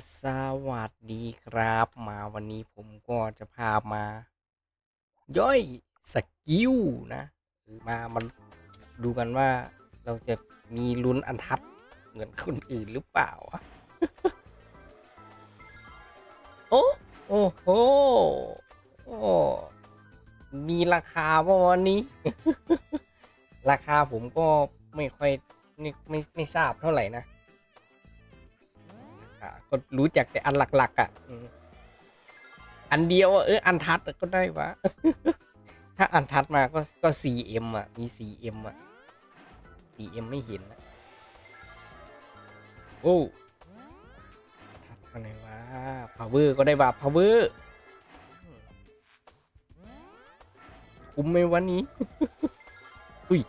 สวัสดีครับ มาวันนี้ผมก็จะพามา ย่อยสกิลนะมามันดูกันว่าเราจะมีลุ้นอันทัดเหมือนคนอื่นหรือเปล่าวะโอ้โอ้โหโอ้มีราคาป่ะวันนี้ ราคาผมก็ไม่ค่อยไม่ไม่ไม่ทราบเท่าไหร่นะ ก็รู้จักแต่อันหลัก ๆ อะอืมอันเดียวอะเอออันทัดก็ได้วะ ถ้าอันทัดมาก็ก็ 4M อะ มี 4M อะ 4M ไม่เห็นนะโอ้ทัดมาไหนวะ power ก็ได้ว่า power คุ้มไหมวันนี้ อุ้ย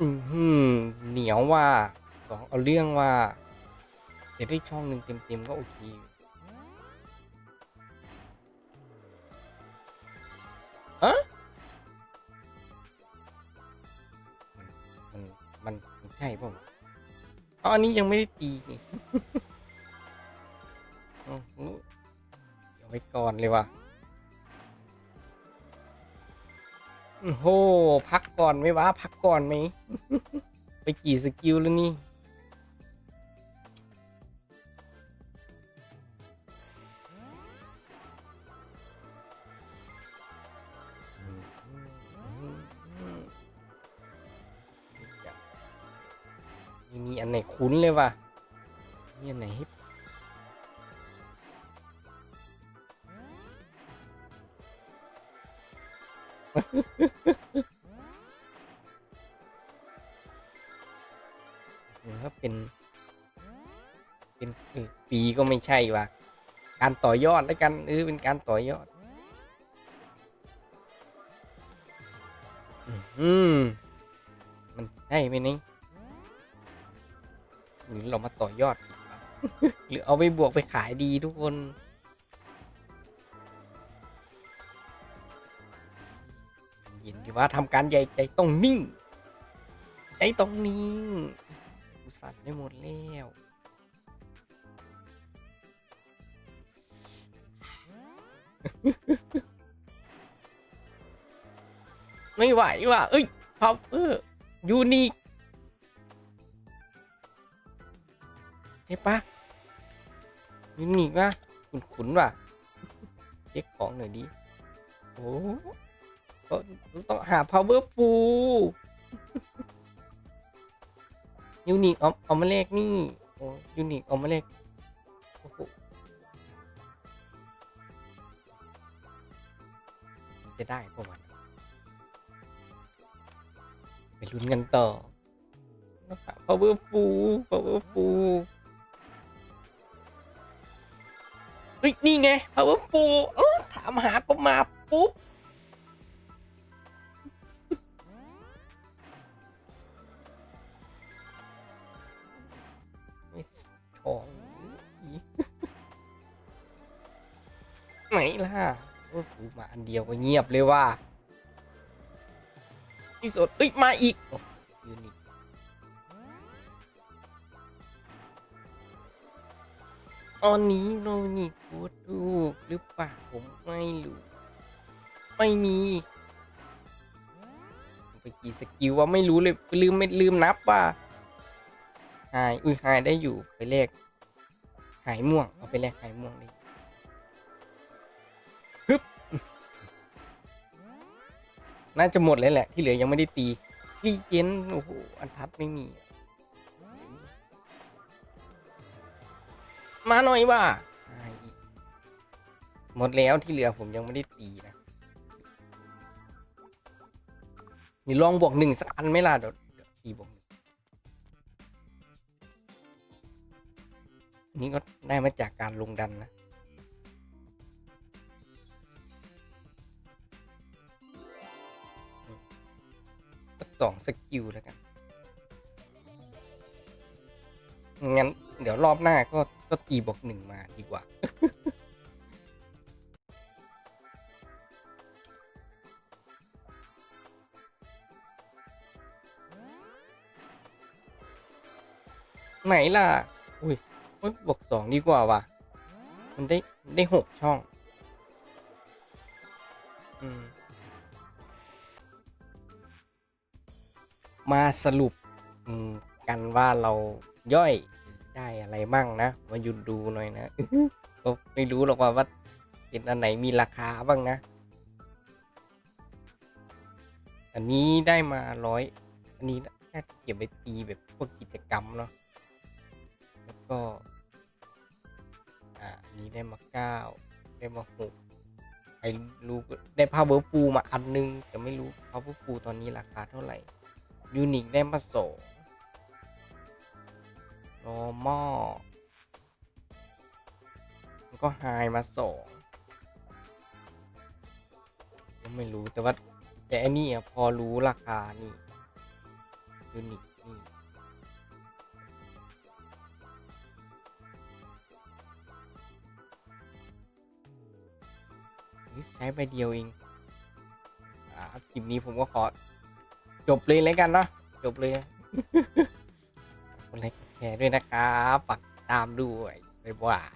อือหือเหนียวว่าสองเอาเรื่องว่าเดี๋ยวได้ช่องหนึ่งเต็มๆก็โอเคอยู่ะมันมันมันใช่ป่าวะอ๋ออันนี้ยังไม่ได้ตีนี่เอาเอาไว้ก่อนเลยว่ะ โอ้โห พักก่อนไหมวะ พักก่อนไหม ไปกี่สกิลแล้วนี่ไม่มีอันไหนคุ้นเลยว่ะ มีอันไหนให้ หรือว่าเป็น เป็นปีก็ไม่ใช่ว่ะการต่อยอดแล้วกันเออเป็นการต่อยอด อืมมันใช่ไหมนี่หรือเรามาต่อยอด หรือเอาไปบวกไปขายดีทุกคน ยินดีว่าทำการใหญ่ใจต้องนิ่งใจต้องนิ่งกูสั่นไปหมดแล้วไม่ไหวว่ะเอ้ยพับเออยูนิคใช่ปะยูนิคว่ะขุนขุนๆว่ะเช็คของหน่อยดิโอ้ ต้องหา power full ยูนิคเอาเอามาเลขนี่โอ้ยูนิคเอามาเลขโอ้โหจะได้ประมาณไปลุ้นกันต่อนะครับ power full power full เฮ้ย นี่ไง power full เออถามหาก็มาปุ๊บ ไม่ทองไหนล่ะโอ้โหมาอันเดียวก็เงียบเลยว่าที่สุดเอ้ยมาอีกอยืนอีกตอนนี้โนนี่กูถูกหรือเปล่าผมไม่รู้ไม่มีไปกี่สกิลว่าไม่รู้เลยลืมไม่ลืมนับว่า หายอุ้ยหายได้อยู่ไปเลขหายม่วงเอาไปแลกหายม่วงดิฮึบน่าจะหมดเลยแหละ ที่เหลือยังไม่ได้ตีรีเจนโอ้โหอันทัดไม่มี มาหน่อยว่าหมดแล้วที่เหลือผมยังไม่ได้ตีนะนี่ลองบวกหนึ่งสักอันไหม่ล่ะเดี๋ยวเดี๋ยวตีบวก นึ่ก็ได้มาจากการลงดันนะสักสองสกิลแล้วกัน งั้น เดี๋ยวรอบหน้าก็ก็ตีบวกหนึ่งมาดีกว่า ไหนล่ะ อุ้ย โอ๊ยบวกสองดีกว่าว่ะ มันได้ได้หกช่อง อืม มาสรุป อืม กันว่าเราย่อยได้อะไรมั่งนะ มาหยุดดูหน่อยนะก็ไม่รู้หรอกว่าว่าเป็นอันไหนมีราคาบ้างนะ อันนี้ได้มาร้อย อันนี้น่าจะเก็บไปตีแบบพวกกิจกรรมเนาะแล้วก็ นี้ได้มาเก้าได้มาหกไอรู้ได้พาวเวอร์ฟูมาอันนึงแต่ไม่รู้พาวเวอร์ฟูตอนนี้ราคาเท่าไหร่ยูนิคได้มาสองนอร์มอลแล้วก็ไฮมาสองก็ไม่รู้แต่ว่าแต่อันนี้พอรู้ราคานี่ยูนิค ใช้ไปเดียวเองอ่าคลิปนี้ผมก็ขอ จบเลยแล้วกันเนาะจบเลยกดไลค์กดแชร์ด้วยนะครับปักตามด้วยบ๊ายบาย